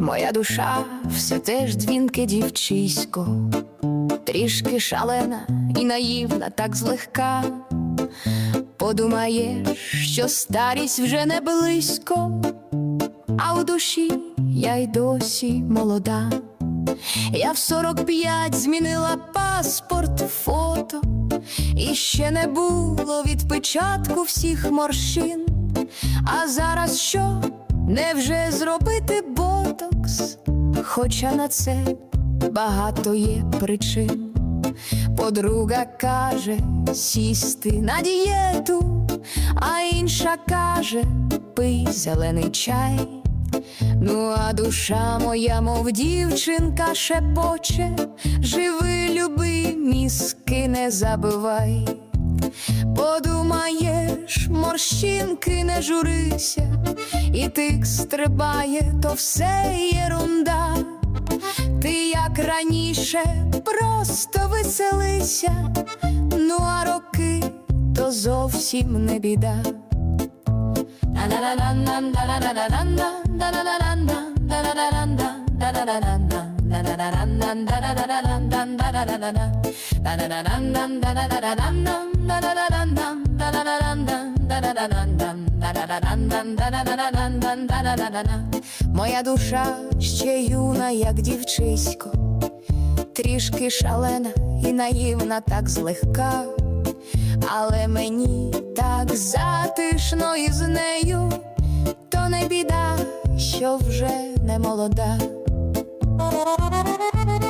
Моя душа все теж дзвінке дівчисько, трішки шалена і наївна, так злегка. Подумаєш, що старість вже не близько, а у душі я й досі молода. Я в 45 змінила паспорт, фото, і ще не було відпечатку всіх морщин. А зараз що? Невже зробити ботокс? Хоча на це багато є причин. Подруга каже сісти на дієту, а інша каже пий зелений чай. Ну, а душа моя, мов дівчинка, шепоче, живи, люби, мізки не забивай. Подумаєш, морщинки не журися, і тик стрибає, то все єрунда. Ти як раніше просто веселися, ну а роки то зовсім не біда. Моя душа ще юна, як дівчисько, трішки шалена і наївна, так злегка, але мені так затишно із нею, то не біда, що вже не молода. Thank you.